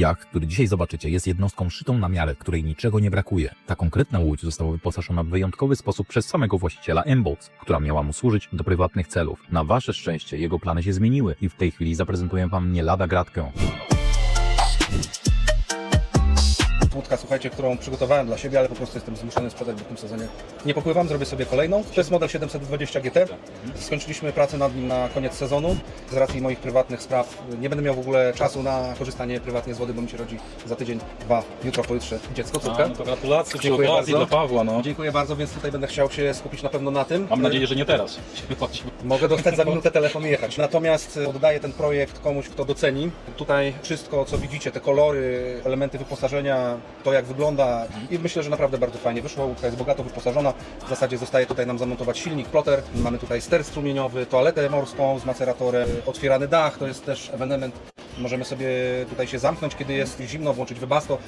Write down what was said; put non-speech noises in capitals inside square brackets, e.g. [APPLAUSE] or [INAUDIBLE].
Jacht, który dzisiaj zobaczycie, jest jednostką szytą na miarę, której niczego nie brakuje. Ta konkretna łódź została wyposażona w wyjątkowy sposób przez samego właściciela Embolts, która miała mu służyć do prywatnych celów. Na wasze szczęście jego plany się zmieniły i w tej chwili zaprezentuję wam nie lada gratkę. Słuchajcie, którą przygotowałem dla siebie, ale po prostu jestem zmuszony sprzedać, bo w tym sezonie nie popływam, zrobię sobie kolejną. To jest model 720 GT. Skończyliśmy pracę nad nim na koniec sezonu. Z racji moich prywatnych spraw nie będę miał w ogóle czasu na korzystanie prywatnie z wody, bo mi się rodzi za tydzień, dwa, jutro, pojutrze dziecko, córka. A, no to gratulacje przy okazji dla Pawła, no. Dziękuję bardzo, więc tutaj będę chciał się skupić na pewno na tym. Mam nadzieję, że nie teraz. [LAUGHS] Mogę dostać za minutę telefon i jechać. Natomiast oddaję ten projekt komuś, kto doceni. Tutaj wszystko, co widzicie, te kolory, elementy wyposażenia, to jak wygląda i myślę, że naprawdę bardzo fajnie wyszło. Łódka jest bogato wyposażona. W zasadzie zostaje tutaj nam zamontować silnik, ploter. Mamy tutaj ster strumieniowy, toaletę morską z maceratorem, otwierany dach, to jest też ewenement. Możemy sobie tutaj się zamknąć, kiedy jest zimno, włączyć wybasto.